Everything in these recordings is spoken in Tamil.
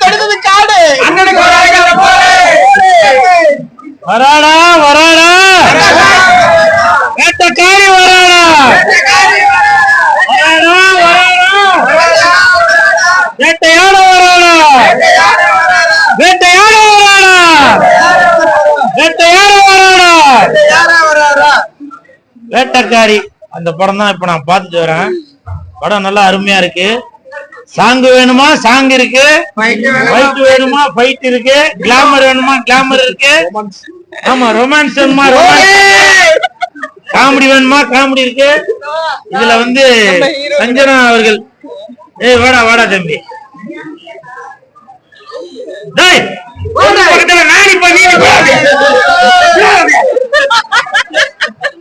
தொடுத்தது காடு! வராடா வராடா! வேட்டக்காரி வராடா! வராடா! வராடா வேட்டையாட வராடா! வேட்டையாட வராடா! வேட்டையாட வராடா! வேட்டக்காரி அந்த படம் தான் இப்ப நான் பார்த்துட்டு வரேன். படம் நல்லா அருமையா இருக்கு. சாங் வேணுமா? சாங் இருக்கு. ஃபைட் வேணுமா? ஃபைட் இருக்கு. கிளாமர் வேணுமா? கிளாமர் இருக்கு. ஆமா ரொமான்ஸ் வேணுமா? காமெடி வேணுமா? காமெடி இருக்கு. இதுல வந்து சஞ்சனா அவர்கள். ஏய் வாடா வாடா தம்பி. டேய் நாடி பண்ணி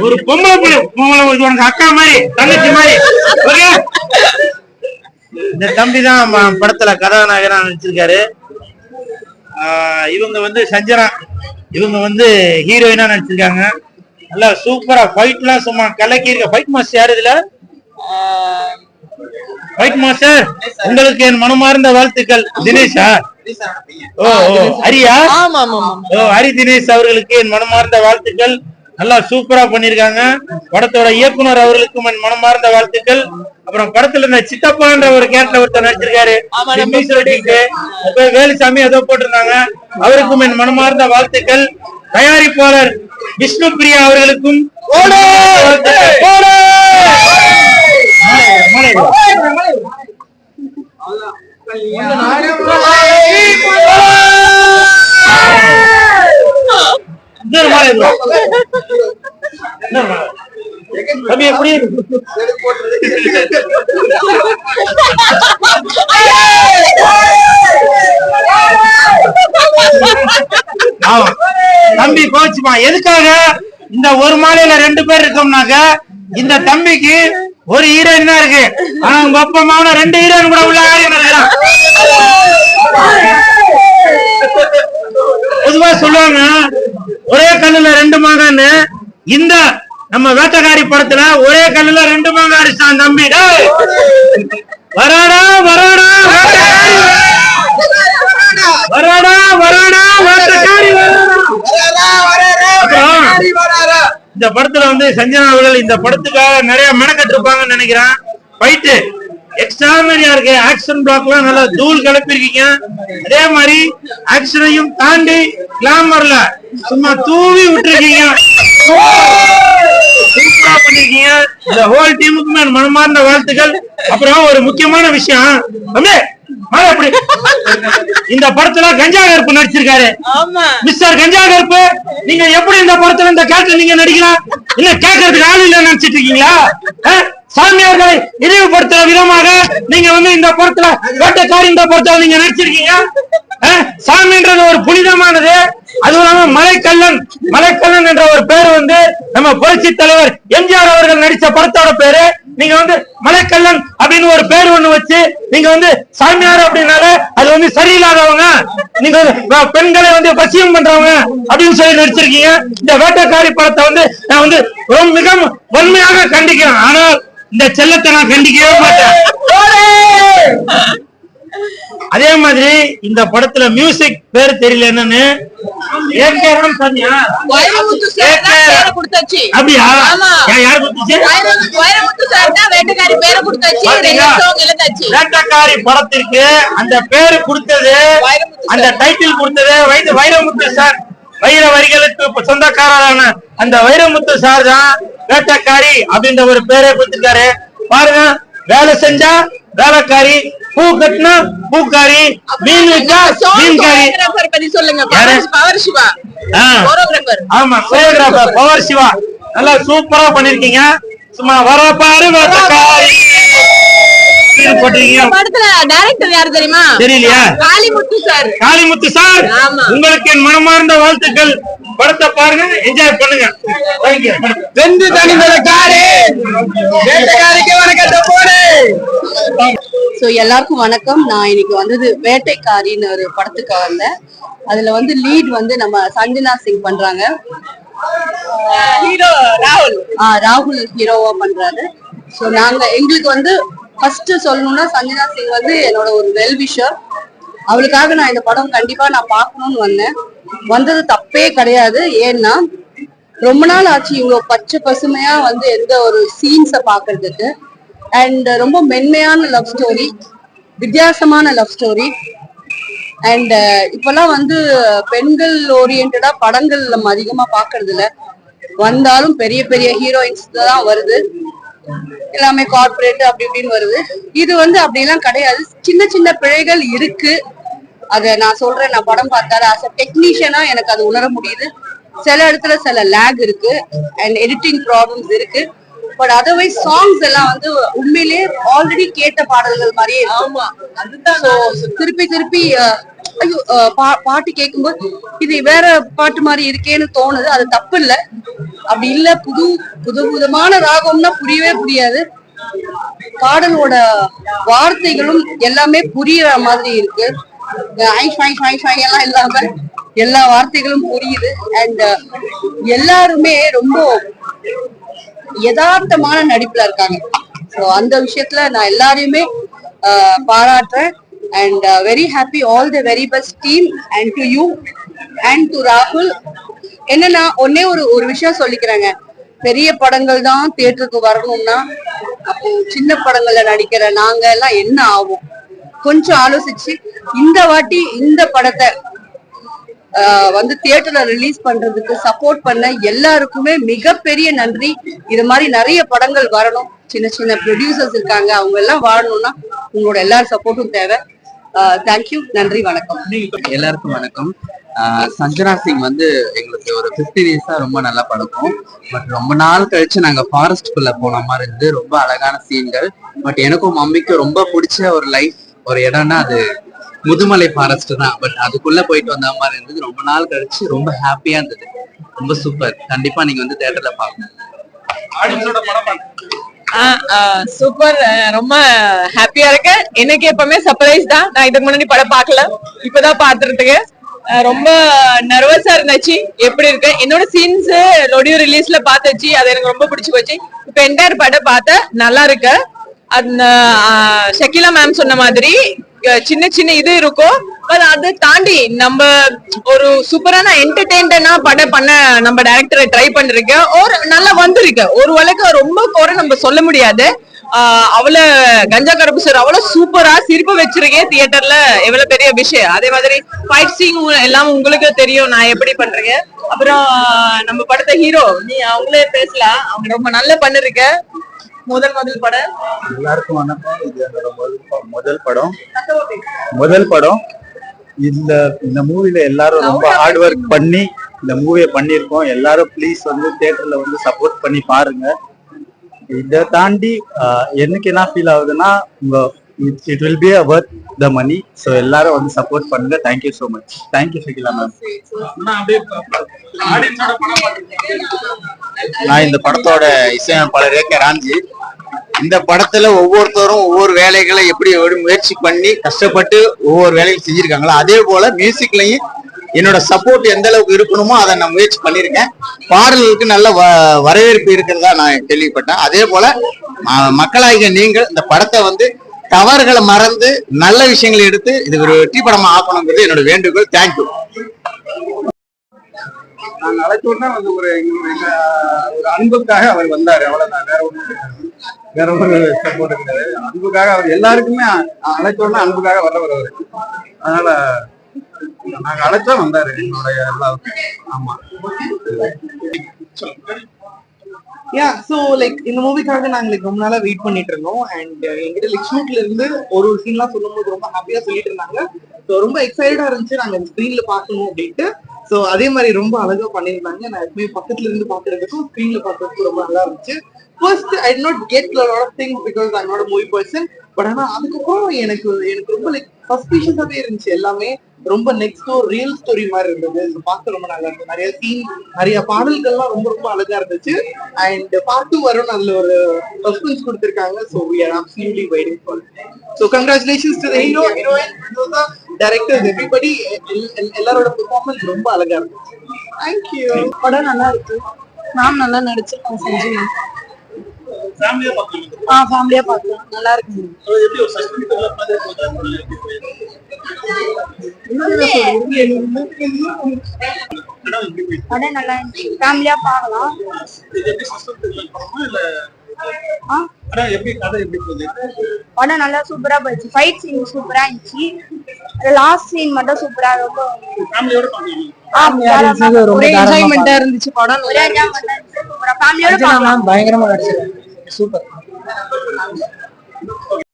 ஒரு பொம்பளை புள்ளி பொம்பளை உனக்கு அக்கா மாதிரி தங்கச்சி மாதிரி. ஓகே? இந்த தம்பி தான் ம- படத்துல கதாநாயகனா நடிச்சிருக்காரு. ஆஹ் இவங்க வந்து சஞ்சனா. இவங்க வந்து ஹீரோயினா நடிச்சிருக்காங்க. நல்லா சூப்பரா ஃபைட் எல்லாம் சும்மா கலக்கி இருக்க ஃபைட் மாஸ்டர் யாரு இதுல? Fight master? உங்களுக்கு என் மனமார்ந்த வாழ்த்துக்கள். தினேஷா? ஓ ஓ ஹரியா? ஆமா ஆமா ஆமா ஓ ஹரி தினேஷ் அவர்களுக்கு என் மனமார்ந்த வாழ்த்துக்கள். நல்லா சூப்பரா பண்ணிருக்காங்க. படத்தோட இயக்குனர் அவர்களுக்கும் என் மனமார்ந்த வாழ்த்துக்கள். அப்புறம் படத்துல இந்த சித்தப்பான்ற ஒரு கேரக்டர் ஒருத்தர் நடிச்சிருக்காரு. வேலுசாமி ஏதோ போட்டிருந்தாங்க. அவருக்கும் என் மனமார்ந்த வாழ்த்துக்கள். தயாரிப்பாளர் விஷ்ணு பிரியா அவர்களுக்கும் வாழ்த்துக்கள். இன்னொரு தம்பி எப்படி தம்பி கோச்சுமா. எதுக்காக? இந்த ஒரு மாலையில ரெண்டு பேர் இருக்கோம்னாக்க இந்த தம்பிக்கு ஒரு ஹீரோயின் தான் இருக்கு. ஆனா உங்க அப்பா மாவன ரெண்டு ஹீரோயின் கூட உள்ள ஆடி பொதுவா சொல்லுவாங்க ஒரே கல்லுல ரெண்டு மகன்னு இந்த நம்ம வேட்டக்காரி படத்துல ஒரே கல்லுல ரெண்டு மகன் அடிச்சான் தம்பி. வராடா வராடா வராடா வராடா வேட்டக்காரி இந்த படத்துல வந்து சஞ்சனா அவர்கள் இந்த படத்துக்காக நிறைய மெனக்கட்டு இருப்பாங்கன்னு நினைக்கிறேன். போயிட்டு எக்ஸ்ட்ராமரியா இருக்கு. ஆக்ஷன் பிளாக்லாம் நல்லா தூள் கிளப்பிருக்கீங்க அதே மாதிரி ஆக்ஷனையும் தாண்டி கிளாமர்ல சும்மா தூவி விட்டுருக்கீங்க. சூப்பரா பண்ணிருக்கீங்க. இந்த ஹோல் டீமுக்குமே மனமார்ந்த வாழ்த்துக்கள். அப்புறம் ஒரு முக்கியமான விஷயம். இந்த படத்துல கஞ்சா கருப்பு நடிச்சிருக்காரு. மிஸ்டர் கஞ்சா கருப்பு நீங்க எப்படி இந்த படத்துல இந்த கேரக்டர் நீங்க நடிக்கலாம் இல்ல கேட்கறதுக்கு ஆள் இல்ல நினைச்சிட்டு இருக்கீங்களா? அஹ்? சாமியார்களை இழிவுபடுத்துற விதமாக நீங்க வந்து இந்த பொருத்துல வேட்டக்காரி இந்த படத்துல நீங்க நடிச்சிருக்கீங்க. சாமின்றது ஒரு புனிதமானது. அதுவும் இல்லாம மலைக்கல்லன் மலைக்கல்லன் என்ற ஒரு பேர் வந்து நம்ம புரட்சி தலைவர் எம்ஜிஆர் அவர்கள் நடிச்ச படத்தோட பேரு. நீங்க வந்து மலைக்கல்லன் அப்படின்னு ஒரு பேர் ஒண்ணு வச்சு நீங்க வந்து சாமியார் அப்படின்னாலே அது வந்து சரியில்லாதவங்க. நீங்க வந்து பெண்களை வந்து வசியம் பண்றவங்க அப்படின்னு சொல்லி நடிச்சிருக்கீங்க. இந்த வேட்டைக்காரி படத்தை வந்து நான் வந்து ரொம்ப மிக வன்மையாக கண்டிக்கிறேன். ஆனால் இந்த செல்லத்தை நான் கண்டிக்கவே மாட்டேன். அதே மாதிரி இந்த படத்துல மியூசிக் பேர் தெரியல என்னன்னு? அப்படியா? யார் வேட்டைக்காரி படத்திற்கு அந்த பேரு கொடுத்தது அந்த டைட்டில் கொடுத்தது வைர வைரமுத்து சார் வைர வரிகளுக்கு சொந்தக்காரரான அந்த வைரமுத்து சார் தான் வேட்டக்காரி அப்படின்ற ஒரு பேரை கொடுத்திருக்காரு. பாருங்க வேலை செஞ்சா வேலைக்காரி பூ கட்டினா பூக்காரி மீன் விட்டா மீன்காரி. சொல்லுங்க பவர் சிவா ஆமா கோரியோகிராஃபர் பவர் சிவா. நல்லா சூப்பரா பண்ணிருக்கீங்க. சும்மா வர பாரு வேட்டக்காரி. போட்டிருக்கீங்க. படத்துல டைரக்டர் யாரு தெரியுமா? தெரியலையா? காளிமுத்து சார். காளிமுத்து சார் ஆமா. உங்களுக்கு என் மனமார்ந்த வாழ்த்துக்கள். படத்தை பாருங்க என்ஜாய் பண்ணுங்க. Thank you. வெந்து தனிந்தத காரு வேட்டைக்காரிக்கு வணக்கத்தை போடு. ஸோ எல்லாருக்கும் வணக்கம். நான் இன்னைக்கு வந்தது வேட்டைக்காரின்னு ஒரு படத்துக்கு வந்தேன். அதுல வந்து லீட் வந்து நம்ம சஞ்சனா சிங் பண்றாங்க. ஹீரோ ராகுல். ஆஹ் ராகுல் ஹீரோவா பண்றாரு. ஸோ நாங்க எங்களுக்கு வந்து ஃபர்ஸ்ட் சொல்லணும்னா சஞ்சனா சிங் வந்து என்னோட ஒரு வெல் விஷர் அவளுக்காக நான் இந்த படம் கண்டிப்பா நான் பார்க்கணும்னு வந்தேன். வந்தது தப்பே கிடையாது. ஏன்னா ரொம்ப நாள் ஆச்சு இவ்வளோ பச்சை பசுமையா வந்து எந்த ஒரு சீன்ஸை பார்க்கறதுக்கு. அண்ட் ரொம்ப மென்மையான லவ் ஸ்டோரி வித்தியாசமான லவ் ஸ்டோரி அண்ட் இப்பெல்லாம் வந்து பெண்கள் ஓரியன்டா படங்கள் நம்ம அதிகமா பாக்குறது இல்ல வந்தாலும் பெரிய பெரிய ஹீரோயின்ஸ் தான் வருது. எல்லாமே கார்பரேட் அப்படி இப்படின்னு வருது. இது வந்து அப்படிலாம் கிடையாது. சின்ன சின்ன பிழைகள் இருக்கு. அத நான் சொல்றேன். நான் படம் பார்த்தாரு ஆஸ் அ டெக்னீஷியனா எனக்கு அது உணர முடியுது. சில இடத்துல சில லேக் இருக்கு. அண்ட் எடிட்டிங் ப்ராப்ளம்ஸ் இருக்கு. பட் அதர்வைஸ் சாங்ஸ் எல்லாம் வந்து உண்மையிலேயே ஆல்ரெடி கேட்ட பாடல்கள் மாதிரியே ஆமா அதுதான் திருப்பி திருப்பி ஐயோ பாட்டு கேட்கும்போது இது வேற பாட்டு மாதிரி இருக்கேன்னு தோணுது. அது தப்பு இல்ல. அப்படி இல்ல புது புது புதுமான ராகம்னா புரியவே புரியாது. பாடலோட வார்த்தைகளும் எல்லாமே புரியுற மாதிரி இருக்கு. எல்லாம் இல்லாம. எல்லா வார்த்தைகளும் புரியுது. அண்ட் uh, எல்லாருமே ரொம்ப யதார்த்தமான நடிப்புல இருக்காங்க. ஸோ அந்த விஷயத்துல நான் எல்லாரையுமே uh, பாராட்டுறேன். And very happy all the very best team and to you and to ராகுல் என்னன்னா ஒன்னே ஒரு ஒரு விஷயம் சொல்லிக்கிறேங்க. பெரிய படங்கள் தான் தியேட்டருக்கு வரணும்னா அப்போ சின்ன படங்கள்ல நடிக்கிற நாங்க எல்லாம் என்ன ஆகும்? கொஞ்சம் ஆலோசிச்சு இந்த வாட்டி இந்த படத்தை வந்து தியேட்டர்ல ரிலீஸ் பண்றதுக்கு சப்போர்ட் பண்ண எல்லாருக்குமே மிகப்பெரிய நன்றி. இது மாதிரி நிறைய படங்கள் வரணும். சின்ன சின்ன ப்ரொடியூசர்ஸ் இருக்காங்க அவங்க எல்லாம் வாழணும்னா உங்களோட எல்லார் சப்போர்ட்டும் தேவை. தேங்க்யூ நன்றி வணக்கம். எல்லாருக்கும் வணக்கம். சஞ்சனா சிங் வந்து எங்களுக்கு ஒரு பிப்டி டேஸா ரொம்ப நல்லா பழக்கம். பட் ரொம்ப நாள் கழிச்சு நாங்க ஃபாரஸ்ட்குள்ள போன மாதிரி இருந்து ரொம்ப அழகான சீன்கள் பட் எனக்கும் மம்மிக்கும் ரொம்ப பிடிச்ச ஒரு லைஃப் ஒரு இடம்னா அது முதுமலை ஃபாரஸ்ட் தான். பட் அதுக்குள்ள போயிட்டு வந்த மாதிரி இருந்தது. ரொம்ப நாள் கழிச்சு ரொம்ப ஹாப்பியா இருந்தது. ரொம்ப சூப்பர் கண்டிப்பா நீங்க வந்து தேட்டர்ல பார்க்கணும் சூப்பர் ரொம்ப ஹாப்பியா இருக்கேன். எனக்கு எப்பவுமே சர்ப்ரைஸ் தான். நான் இதுக்கு முன்னாடி படம் பார்க்கல. இப்பதான் பாத்துறதுக்கு ரொம்ப நர்வஸா இருந்துச்சு. எப்படி இருக்கு? என்னோட சீன்ஸ் லொடியோ ரிலீஸ்ல பார்த்துச்சு. அது எனக்கு ரொம்ப பிடிச்சு போச்சு. இப்ப என்டையர் படம் பார்த்தேன் நல்லா இருக்கு. அந்த ஆஹ், ஷக்கீலா மேம் சொன்ன மாதிரி சின்ன சின்ன இது இருக்கும். பட் அதை தாண்டி நம்ம ஒரு சூப்பரான என்டர்டெயின்டனா படம் பண்ண நம்ம டைரக்டரை ட்ரை பண்ணிருக்கேன். ஒரு நல்லா வந்திருக்கு. ஒரு வழக்கு ரொம்ப குறை நம்ம சொல்ல முடியாது. ஆஹ் அவ்வளவு கஞ்சா கருப்பு சார் அவ்வளவு சூப்பரா சிரிப்பு வச்சிருக்கேன் தியேட்டர்ல எவ்வளவு பெரிய விஷயம். அதே மாதிரி ஃபைட் சீன் எல்லாம் உங்களுக்கு தெரியும் நான் எப்படி பண்றேன். அப்புறம் நம்ம படத்த ஹீரோ நீ அவங்களே பேசலாம். அவங்க ரொம்ப நல்லா பண்ணிருக்க. முதல் முதல் படம் எல்லாருக்கும் வணக்கம். இது என்னோட முதல் படம். முதல் படம். இந்த இந்த மூவில எல்லாரும் ரொம்ப ஹார்ட் ஒர்க் பண்ணி இந்த மூவியை பண்ணியிருக்கோம். எல்லாரும் ப்ளீஸ் வந்து தியேட்டர்ல வந்து சப்போர்ட் பண்ணி பாருங்க. இதை தாண்டி எனக்கு என்ன ஃபீல் ஆகுதுன்னா உங்க it will be worth the money so எல்லாரும் வந்து சப்போர்ட் பண்ணுங்க. Thank you so much thank you Shakeela ma'am நான் இந்த படத்தோட இசையமைப்பாளர் ஏ கே ராம்ஜி. இந்த படத்துல ஒவ்வொருத்தரும் ஒவ்வொரு வேலைகளை எப்படி முயற்சி பண்ணி கஷ்டப்பட்டு ஒவ்வொரு வேலையும் செஞ்சிருக்காங்களோ அதே போல மியூசிக்லயும் என்னோட சப்போர்ட் எந்த அளவுக்கு இருக்கணுமோ அதை நான் முயற்சி பண்ணியிருக்கேன். பாடல்களுக்கு நல்ல வரவேற்பு இருக்கிறதா நான் கேள்விப்பட்டேன். அதே போல மக்களாகிய நீங்கள் இந்த படத்தை வந்து தவறுகளை மறந்து நல்ல விஷயங்களை எடுத்து இது ஒரு வெற்றி படமா ஆக்கணுங்கிறது என்னோட வேண்டுகோள். தேங்க்யூ நாங்க அழைச்சோன்னா வந்து ஒரு ஒரு அன்புக்காக அவர் வந்தாரு. அவ்வளவுதான். வேற ஒன்றும் வேற ஒரு சப்போர்ட் கிடையாது அன்புக்காக அவர் எல்லாருக்குமே அ- அன்புக்காக வர்றவர் அவரு. அதனால நாங்க அழைச்சா வந்தாரு என்னுடைய எல்லாருக்கும். ஆமா. யா சோ லைக் இந்த மூவிக்காக நாங்க லைக் ரொம்ப நாளா வெயிட் பண்ணிட்டு இருந்தோம். அண்ட் எங்கிட்ட லைக் ஷூட்ல இருந்து ஒரு ஒரு சீன்லாம் சொல்லும்போது ரொம்ப ஹாப்பியா சொல்லிட்டு இருந்தாங்க. ஸோ ரொம்ப எக்ஸைட்டடா இருந்துச்சு. நாங்க ஸ்க்ரீன்ல பார்க்கணும் அப்படின்ட்டு. ஸோ அதே மாதிரி ரொம்ப அழகா பண்ணியிருந்தாங்க. நான் எப்பவுமே பக்கத்துல இருந்து பார்க்கறதுக்கும் ஸ்க்ரீன்ல பார்க்கறதுக்கும் ரொம்ப நல்லா இருந்துச்சு. First I not get lot of things because I not movie person but ஆனா அதுக்கப்புறம் எனக்கு எனக்கு ரொம்ப லைக் சஸ்பீஷியஸாவே இருந்துச்சு எல்லாமே. ரொம்ப நெக்ஸ்ட் ஒரு ரியல் ஸ்டோரி மாதிரி இருந்தது. பார்க்க ரொம்ப நல்லா இருந்தது. நிறைய சீன் நிறைய பாடல்கள்லாம் ரொம்ப ரொம்ப அழகா இருந்துச்சு. அண்ட் பார்ட்டும் வரும் அதுல ஒரு சஸ்பென்ஸ் கொடுத்துருக்காங்க. So we are absolutely waiting for so congratulations to hero heroine directors everybody எல்லாரோட பெர்ஃபார்மன்ஸ் ரொம்ப அழகா இருந்துச்சு. தேங்க்யூ படம் நல்லா இருக்கு. மேம் நல்லா நடிச்சிருக்காங்க செஞ்சு ஃபேமிலியா பார்க்கலாம்? ஆ ஃபேமிலியா பார்க்கலாம். நல்லா இருக்கு. படம் நல்லா இருந்துச்சு. ஃபேமிலியா பார்க்கலாம்? படம் நல்லா சூப்பரா போயிடுச்சு ஃபைட் சீன் சூப்பரா இருந்துச்சு. லாஸ்ட் சீன் மட்டும் சூப்பரா ரொம்ப ஒரே ஒரே பயங்கரமா நடிச்சிருக்காங்க சூப்பர்